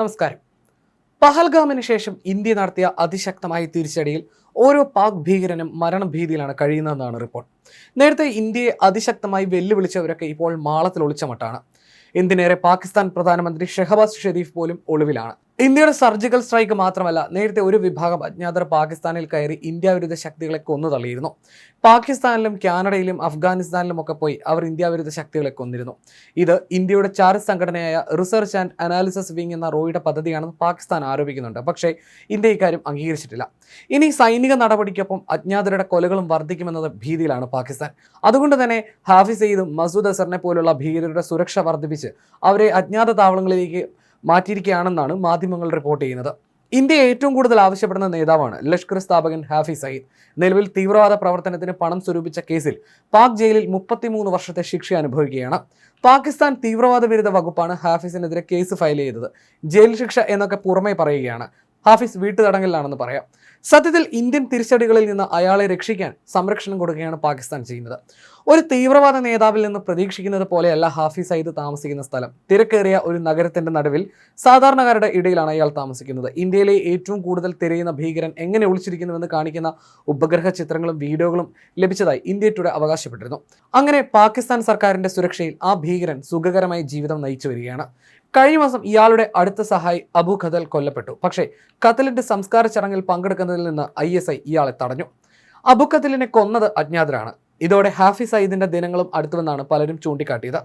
നമസ്കാരം. പഹൽഗാമിന് ശേഷം ഇന്ത്യ നടത്തിയ അതിശക്തമായ തിരിച്ചടിയിൽ ഓരോ പാക് ഭീകരനും മരണഭീതിയിലാണ് കഴിയുന്നതെന്നാണ് റിപ്പോർട്ട്. നേരത്തെ ഇന്ത്യയെ അതിശക്തമായി വെല്ലുവിളിച്ചവരൊക്കെ ഇപ്പോൾ മാളത്തിൽ ഒളിച്ചമട്ടാണ്. എന്തിനേറെ പാകിസ്ഥാൻ പ്രധാനമന്ത്രി ഷെഹബാസ് ഷെരീഫ് പോലും ഒളിവിലാണ്. ഇന്ത്യയുടെ സർജിക്കൽ സ്ട്രൈക്ക് മാത്രമല്ല നേരത്തെ ഒരു വിഭാഗം അജ്ഞാതർ പാകിസ്ഥാനിൽ കയറി ഇന്ത്യ വിരുദ്ധ ശക്തികളെ കൊന്നു തള്ളിയിരുന്നു. പാകിസ്ഥാനിലും കാനഡയിലും അഫ്ഗാനിസ്ഥാനിലും ഒക്കെ പോയി അവർ ഇന്ത്യ വിരുദ്ധ ശക്തികളെ കൊന്നിരുന്നു. ഇത് ഇന്ത്യയുടെ ചാര സംഘടനയായ റിസർച്ച് ആൻഡ് അനാലിസിസ് വിങ് എന്ന റോയുടെ പദ്ധതിയാണെന്ന് പാകിസ്ഥാൻ ആരോപിക്കുന്നുണ്ട്. പക്ഷേ ഇന്ത്യ ഇക്കാര്യം അംഗീകരിച്ചിട്ടില്ല. ഇനി സൈനിക നടപടിക്കൊപ്പം അജ്ഞാതരുടെ കൊലകളും വർദ്ധിക്കുമെന്നത് ഭീതിയിലാണ് പാകിസ്ഥാൻ. അതുകൊണ്ട് തന്നെ ഹാഫിസ് സെയ്ദും മസൂദ് അസറിനെ പോലുള്ള ഭീകരരുടെ സുരക്ഷ വർദ്ധിപ്പിച്ച് അവരെ അജ്ഞാത താവളങ്ങളിലേക്ക് മാറ്റിയിരിക്കുകയാണെന്നാണ് മാധ്യമങ്ങൾ റിപ്പോർട്ട് ചെയ്യുന്നത്. ഇന്ത്യ ഏറ്റവും കൂടുതൽ ആവശ്യപ്പെടുന്ന നേതാവാണ് ലഷ്കർ സ്ഥാപകൻ ഹാഫി സയ്യിദ്. നിലവിൽ തീവ്രവാദ പ്രവർത്തനത്തിന് പണം സ്വരൂപിച്ച കേസിൽ പാക് ജയിലിൽ മുപ്പത്തിമൂന്ന് വർഷത്തെ ശിക്ഷ അനുഭവിക്കുകയാണ്. പാകിസ്ഥാൻ തീവ്രവാദ വിരുദ്ധ വകുപ്പാണ് ഹാഫിസിനെതിരെ കേസ് ഫയൽ ചെയ്തത്. ജയിൽ ശിക്ഷ എന്നൊക്കെ പുറമേ പറയുകയാണ്. ഹാഫിസ് വീട്ടുതടങ്കലിലാണെന്ന് പറയാം. സത്യത്തിൽ ഇന്ത്യൻ തിരിച്ചടികളിൽ നിന്ന് അയാളെ രക്ഷിക്കാൻ സംരക്ഷണം കൊടുക്കുകയാണ് പാകിസ്ഥാൻ ചെയ്യുന്നത്. ഒരു തീവ്രവാദ നേതാവിൽ നിന്ന് പ്രതീക്ഷിക്കുന്നത് പോലെയല്ല ഹാഫിസ് സയ്യിദ് താമസിക്കുന്ന സ്ഥലം. തിരക്കേറിയ ഒരു നഗരത്തിന്റെ നടുവിൽ സാധാരണക്കാരുടെ ഇടയിലാണ് അയാൾ താമസിക്കുന്നത്. ഇന്ത്യയിലെ ഏറ്റവും കൂടുതൽ തിരയുന്ന ഭീകരൻ എങ്ങനെ ഒളിച്ചിരിക്കുന്നുവെന്ന് കാണിക്കുന്ന ഉപഗ്രഹ ചിത്രങ്ങളും വീഡിയോകളും ലഭിച്ചതായി ഇന്ത്യ ടുഡേ അവകാശപ്പെട്ടിരുന്നു. അങ്ങനെ പാകിസ്ഥാൻ സർക്കാരിന്റെ സുരക്ഷയിൽ ആ ഭീകരൻ സുഖകരമായി ജീവിതം നയിച്ചു വരികയാണ്. കഴിഞ്ഞ മാസം ഇയാളുടെ അടുത്ത സഹായി അബു ഖദൽ കൊല്ലപ്പെട്ടു. പക്ഷേ ഖത്തലിന്റെ സംസ്കാര ചടങ്ങിൽ പങ്കെടുക്കുന്നതിൽ നിന്ന് ഐ എസ് ഐ ഇയാളെ തടഞ്ഞു. അബു ഖത്തലിനെ കൊന്നത് അജ്ഞാതരാണ്. ഇതോടെ ഹാഫി സയ്യിദിന്റെ ദിനങ്ങളും അടുത്തുവെന്നാണ് പലരും ചൂണ്ടിക്കാട്ടിയത്.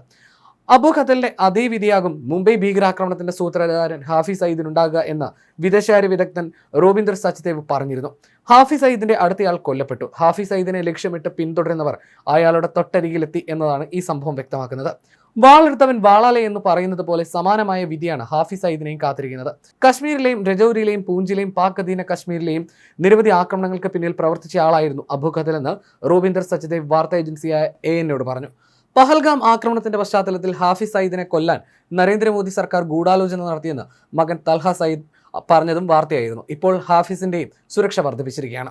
അബു ഖത്തലിന്റെ അതേ വിധിയാകും മുംബൈ ഭീകരാക്രമണത്തിന്റെ സൂത്രധാരൻ ഹാഫി സയ്യിദിനുണ്ടാകുക എന്ന് വിദേശകാര്യ വിദഗ്ധൻ റോബിന്ദർ സച്ദേവ് പറഞ്ഞിരുന്നു. ഹാഫി സയ്യിദിന്റെ അടുത്തയാൾ കൊല്ലപ്പെട്ടു. ഹാഫി സയ്യിദിനെ ലക്ഷ്യമിട്ട് പിന്തുടരുന്നവർ അയാളുടെ തൊട്ടരികിലെത്തി എന്നതാണ് ഈ സംഭവം വ്യക്തമാക്കുന്നത്. വാളെടുത്തവൻ വാളാലെ എന്ന് പറയുന്നത് പോലെ സമാനമായ വിധിയാണ് ഹാഫിസ് സയ്യിദിനെയും കാത്തിരിക്കുന്നത്. കശ്മീരിലെയും രജൌരിയിലെയും പൂഞ്ചിലെയും പാക് അധീന കശ്മീരിലെയും നിരവധി ആക്രമണങ്ങൾക്ക് പിന്നിൽ പ്രവർത്തിച്ച ആളായിരുന്നു അബു എന്ന് റോബിന്ദർ സച്ദേവ് വാർത്താ ഏജൻസിയായ എ എന്നോട് പറഞ്ഞു. പഹൽഗാം ആക്രമണത്തിന്റെ പശ്ചാത്തലത്തിൽ ഹാഫിസ് സയ്യിദിനെ കൊല്ലാൻ നരേന്ദ്രമോദി സർക്കാർ ഗൂഢാലോചന നടത്തിയെന്ന് മകൻ തൽഹ സയ്യിദ് പറഞ്ഞതും വാർത്തയായിരുന്നു. ഇപ്പോൾ ഹാഫിസിന്റെയും സുരക്ഷ വർദ്ധിപ്പിച്ചിരിക്കുകയാണ്.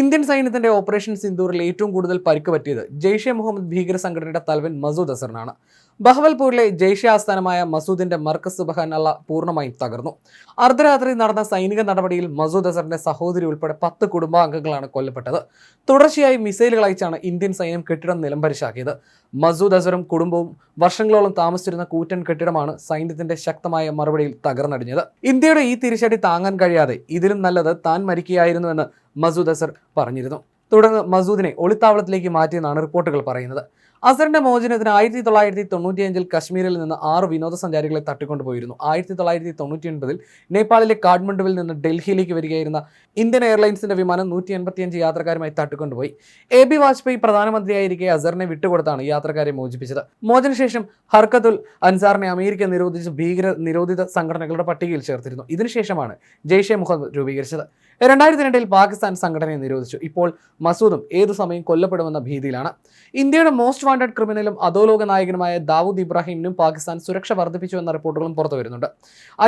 ഇന്ത്യൻ സൈന്യത്തിന്റെ ഓപ്പറേഷൻ സിന്ദൂറിൽ ഏറ്റവും കൂടുതൽ പരിക്ക് പറ്റിയത് ജെയ്ഷെ മുഹമ്മദ് ഭീകര സംഘടനയുടെ തലവൻ മസൂദ് അസറിനാണ്. ബഹവൽപൂരിലെ ജെയ്ഷെ ആസ്ഥാനമായ മസൂദിന്റെ മർക്കസ് സുബഹാൻ അള്ള പൂർണമായും തകർന്നു. അർദ്ധരാത്രി നടന്ന സൈനിക നടപടിയിൽ മസൂദ് അസറിന്റെ സഹോദരി ഉൾപ്പെടെ പത്ത് കുടുംബാംഗങ്ങളാണ് കൊല്ലപ്പെട്ടത്. തുടർച്ചയായി മിസൈലുകൾ അയച്ചാണ് ഇന്ത്യൻ സൈന്യം കെട്ടിടം നിലംപരിശാക്കിയത് മസൂദ് അസറും കുടുംബവും വർഷങ്ങളോളം താമസിച്ചിരുന്ന കൂറ്റൻ കെട്ടിടമാണ് സൈന്യത്തിന്റെ ശക്തമായ മറുപടിയിൽ തകർന്നടിഞ്ഞത്. ഇന്ത്യയുടെ ഈ തിരിച്ചടി താങ്ങാൻ കഴിയാതെ ഇതിലും നല്ലത് താൻ മരിക്കുകയായിരുന്നുവെന്ന് മസൂദ് അസർ പറഞ്ഞിരുന്നു. തുടർന്ന് മസൂദിനെ ഒളിത്താവളത്തിലേക്ക് മാറ്റിയെന്നാണ് റിപ്പോർട്ടുകൾ പറയുന്നത്. അസറിന്റെ മോചനത്തിന് ആയിരത്തി തൊള്ളായിരത്തി തൊണ്ണൂറ്റിയഞ്ചിൽ കശ്മീരിൽ നിന്ന് ആറ് വിനോദസഞ്ചാരികളെ തട്ടിക്കൊണ്ടുപോയിരുന്നു. ആയിരത്തി തൊള്ളായിരത്തി തൊണ്ണൂറ്റി ഒൻപതിൽ നേപ്പാളിലെ കാഠ്മണ്ഡുവിൽ നിന്ന് ഡൽഹിയിലേക്ക് വരികയായിരുന്ന ഇന്ത്യൻ എയർലൈൻസിന്റെ വിമാനം നൂറ്റി എൺപത്തിയഞ്ച് യാത്രക്കാരുമായി തട്ടിക്കൊണ്ടുപോയി. എ ബി വാജ്പേയി പ്രധാനമന്ത്രിയായിരിക്കെ അസറിനെ വിട്ടുകൊടുത്താണ് യാത്രക്കാരെ മോചിപ്പിച്ചത്. മോചനശേഷം ഹർക്കത്തുൽ അൻസാറിനെ അമേരിക്ക നിരോധിച്ച് ഭീകര നിരോധിത സംഘടനകളുടെ പട്ടികയിൽ ചേർത്തിരുന്നു. ഇതിനുശേഷമാണ് ജെയ്ഷെ മുഹമ്മദ് രൂപീകരിച്ചത്. രണ്ടായിരത്തി രണ്ടിൽ പാകിസ്ഥാൻ സംഘടനയെ നിരോധിച്ചു. ഇപ്പോൾ മസൂദും ഏതു സമയം കൊല്ലപ്പെടുമെന്ന ഭീതിയിലാണ്. ഇന്ത്യയുടെ മോസ്റ്റ് വാണ്ടഡ് ക്രിമിനലും അധോലോക നായകനുമായ ദാവൂദ് ഇബ്രാഹിമിനും പാകിസ്ഥാൻ സുരക്ഷ വർദ്ധിപ്പിച്ചു എന്ന റിപ്പോർട്ടുകളും പുറത്തു വരുന്നുണ്ട്.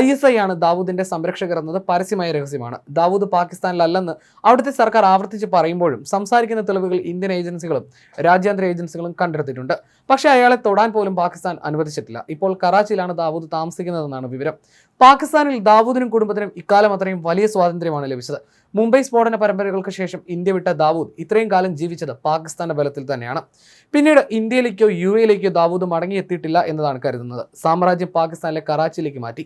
ഐ എസ് ഐ ആണ് ദാവൂദിന്റെ സംരക്ഷകർ എന്നത് പരസ്യമായ രഹസ്യമാണ്. ദാവൂദ് പാകിസ്ഥാനിലല്ലെന്ന് അവിടുത്തെ സർക്കാർ ആവർത്തിച്ച് പറയുമ്പോഴും സംസാരിക്കുന്ന തെളിവുകൾ ഇന്ത്യൻ ഏജൻസികളും രാജ്യാന്തര ഏജൻസികളും കണ്ടെടുത്തിട്ടുണ്ട്. പക്ഷേ അയാളെ തൊടാൻ പോലും പാകിസ്ഥാൻ അനുവദിച്ചിട്ടില്ല. ഇപ്പോൾ കറാച്ചിയിലാണ് ദാവൂദ് താമസിക്കുന്നതെന്നാണ് വിവരം. പാകിസ്ഥാനിൽ ദാവൂദിനും കുടുംബത്തിനും ഇക്കാലം അത്രയും വലിയ സ്വാതന്ത്ര്യമാണ് ലഭിച്ചത്. മുംബൈ സ്ഫോടന പരമ്പരകൾക്ക് ശേഷം ഇന്ത്യ വിട്ട ദാവൂദ് ഇത്രയും കാലം ജീവിച്ചത് പാകിസ്ഥാന്റെ ബലത്തിൽ തന്നെയാണ്. പിന്നീട് ഇന്ത്യയിലേക്കോ യു എയിലേക്കോ ദാവൂദ് മടങ്ങിയെത്തിയിട്ടില്ല എന്നതാണ് കരുതുന്നത്. സാമ്രാജ്യം പാകിസ്ഥാനിലെ കറാച്ചിയിലേക്ക് മാറ്റി.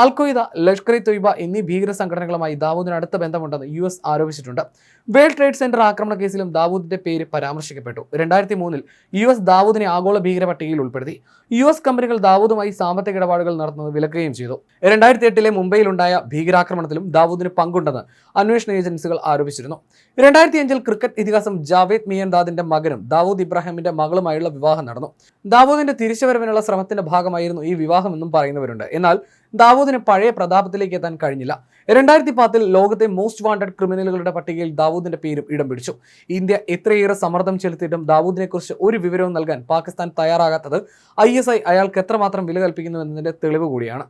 അൽഖ്വയ്ദ ലഷ്കർ ഇ തൊയ്ബ എന്നീ ഭീകര സംഘടനകളുമായി ദാവൂദിന് അടുത്ത ബന്ധമുണ്ടെന്ന് യു എസ് ആരോപിച്ചിട്ടുണ്ട്. വേൾഡ് ട്രേഡ് സെന്റർ ആക്രമണ കേസിലും ദാവൂദിന്റെ പേര് പരാമർശിക്കപ്പെട്ടു. രണ്ടായിരത്തി മൂന്നിൽ യു എസ് ദാവൂദിനെ ആഗോള ഭീകര പട്ടികയിൽ ഉൾപ്പെടുത്തി. യു എസ് കമ്പനികൾ ദാവൂദുമായി സാമ്പത്തിക ഇടപാടുകൾ നടത്തുന്നത് വിലക്കുകയും ചെയ്തു. രണ്ടായിരത്തി എട്ടിലെ മുംബൈയിലുണ്ടായ ഭീകരാക്രമണത്തിലും ദാവൂദിന് പങ്കുണ്ടെന്ന് അന്വേഷണ ഏജൻസികൾ ആരോപിച്ചിരുന്നു. രണ്ടായിരത്തി അഞ്ചിൽ ക്രിക്കറ്റ് ഇതിഹാസം ജാവേദ് മിയൻദാദിന്റെ മകനും ദാവൂദ് ഇബ്രാഹിമിന്റെ മകളുമായുള്ള വിവാഹം നടന്നു. ദാവൂദിന്റെ തിരിച്ചുവരവിനുള്ള ശ്രമത്തിന്റെ ഭാഗമായിരുന്നു ഈ വിവാഹമെന്നും പറയുന്നവരുണ്ട്. എന്നാൽ ദാവൂദിന് പഴയ പ്രതാപത്തിലേക്ക് എത്താൻ കഴിഞ്ഞില്ല. രണ്ടായിരത്തി പത്തിൽ ലോകത്തെ മോസ്റ്റ് വാണ്ടഡ് ക്രിമിനലുകളുടെ പട്ടികയിൽ ദാവൂദിന്റെ പേരും ഇടം പിടിച്ചു. ഇന്ത്യ എത്രയേറെ സമ്മർദ്ദം ചെലുത്തിയിട്ടും ദാവൂദിനെ കുറിച്ച് ഒരു വിവരവും നൽകാൻ പാകിസ്ഥാൻ തയ്യാറാകാത്തത് ഐ എസ് ഐ അയാൾക്ക് എത്രമാത്രം വില കൽപ്പിക്കുന്നു എന്നതിന്റെ തെളിവ് കൂടിയാണ്.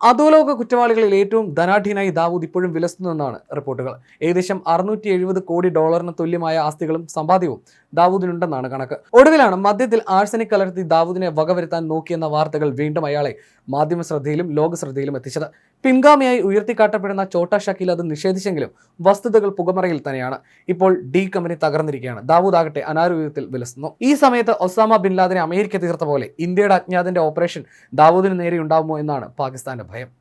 അധോലോക കുറ്റവാളികളിൽ ഏറ്റവും ധനാഠ്യനായി ദാവൂദ് ഇപ്പോഴും വിലസുന്നതെന്നാണ് റിപ്പോർട്ടുകൾ. ഏകദേശം അറുന്നൂറ്റി എഴുപത് കോടി ഡോളറിന് തുല്യമായ ആസ്തികളും സമ്പാദ്യവും ദാവൂദിനുണ്ടെന്നാണ് കണക്ക്. ഒടുവിലാണ് മദ്യത്തിൽ ആഴ്സനിക് കലർത്തി ദാവൂദിനെ വകവരുത്താൻ നോക്കിയെന്ന വാർത്തകൾ വീണ്ടും അയാളെ മാധ്യമ ശ്രദ്ധയിലും ലോക ശ്രദ്ധയിലും എത്തിച്ചത്. പിൻഗാമിയായി ഉയർത്തിക്കാട്ടപ്പെടുന്ന ചോട്ട ഷക്കീൽ അത് നിഷേധിച്ചെങ്കിലും വസ്തുതകൾ പുകമറയിൽ തന്നെയാണ്. ഇപ്പോൾ ഡി കമ്പനി തകർന്നിരിക്കുകയാണ്. ദാവൂദ് ആകട്ടെ അനാരോഗ്യത്തിൽ വിലസുന്നു. ഈ സമയത്ത് ഒസാമ ബിൻ ലാദനെ അമേരിക്ക തീർത്ത പോലെ ഇന്ത്യയുടെ അജ്ഞാതന്റെ ഓപ്പറേഷൻ ദാവൂദിന് നേരെ ഉണ്ടാകുമോ എന്നാണ് പാകിസ്ഥാന്റെ ഭയം.